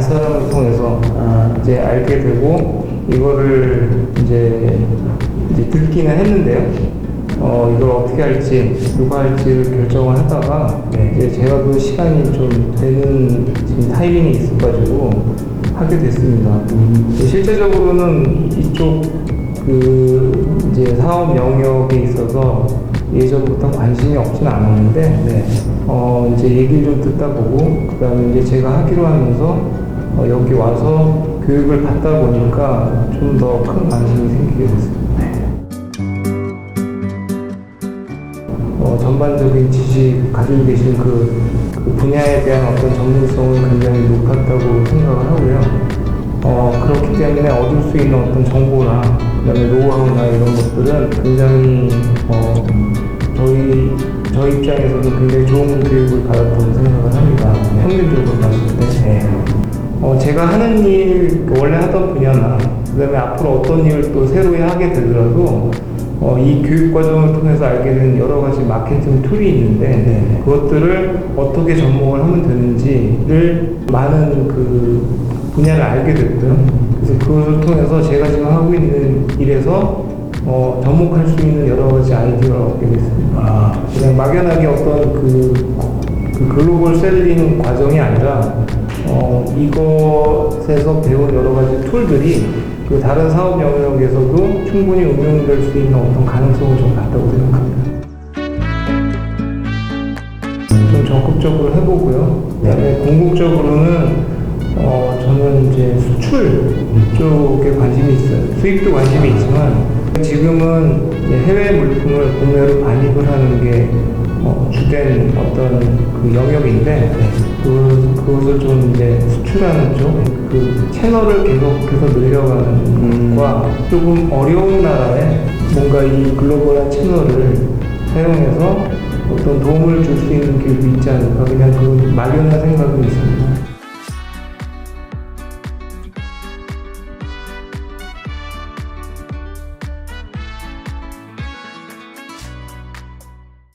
사람을 통해서 아, 이제 알게 되고 이거를 이제, 이제 듣기는 했는데요. 어 이걸 어떻게 할지 누가 할지를 결정을 하다가 네. 이제 제가 그 시간이 좀 되는 지금 타이밍이 있어가지고 하게 됐습니다. 이제 실제적으로는 이쪽 그 이제 사업 영역에 있어서 예전부터 관심이 없진 않았는데 네. 어 이제 얘기를 좀 듣다 보고 그다음에 이제 제가 하기로 하면서 어, 여기 와서 교육을 받다 보니까 좀 더 큰 관심이 생기게 됐습니다. 어, 전반적인 지식 가지고 계신 그, 그 분야에 대한 어떤 전문성은 굉장히 높았다고 생각을 하고요. 어, 그렇기 때문에 얻을 수 있는 어떤 정보나 그다음에 노하우나 이런 것들은 굉장히 어, 저희 저희 입장에서도 굉장히 좋은 교육을 받았다고 생각을 합니다. 평균적으로 봤을 때. 네. 어, 제가 하는 일, 원래 하던 분야나, 그 다음에 앞으로 어떤 일을 또 새로 하게 되더라도, 어, 이 교육 과정을 통해서 알게 된 여러 가지 마케팅 툴이 있는데, 네. 그것들을 어떻게 접목을 하면 되는지를 많은 그 분야를 알게 됐고요. 그래서 그것을 통해서 제가 지금 하고 있는 일에서 어, 접목할 수 있는 여러 가지 아이디어를 얻게 됐습니다. 아, 그냥 막연하게 어떤 그, 그 글로벌 셀링 과정이 아니라 어, 이것에서 배운 여러 가지 툴들이 그 다른 사업 영역에서도 충분히 응용될 수 있는 어떤 가능성을 좀 갖다고 생각합니다. 좀 적극적으로 해보고요. 그다음에 궁극적으로는 어, 저는 이제 수출 쪽에 관심이 있어요. 수입도 관심이 있지만 지금은 해외 물품을 국내로 반입을 하는 게 어, 주된 어떤 그 영역인데 그, 그것을 좀 이제 수출하는 쪽, 그 채널을 계속해서 늘려가는 음. 것과 조금 어려운 나라에 뭔가 이 글로벌한 채널을 사용해서 어떤 도움을 줄 수 있는 길도 있지 않을까 그냥 그 막연한 생각은 있습니다.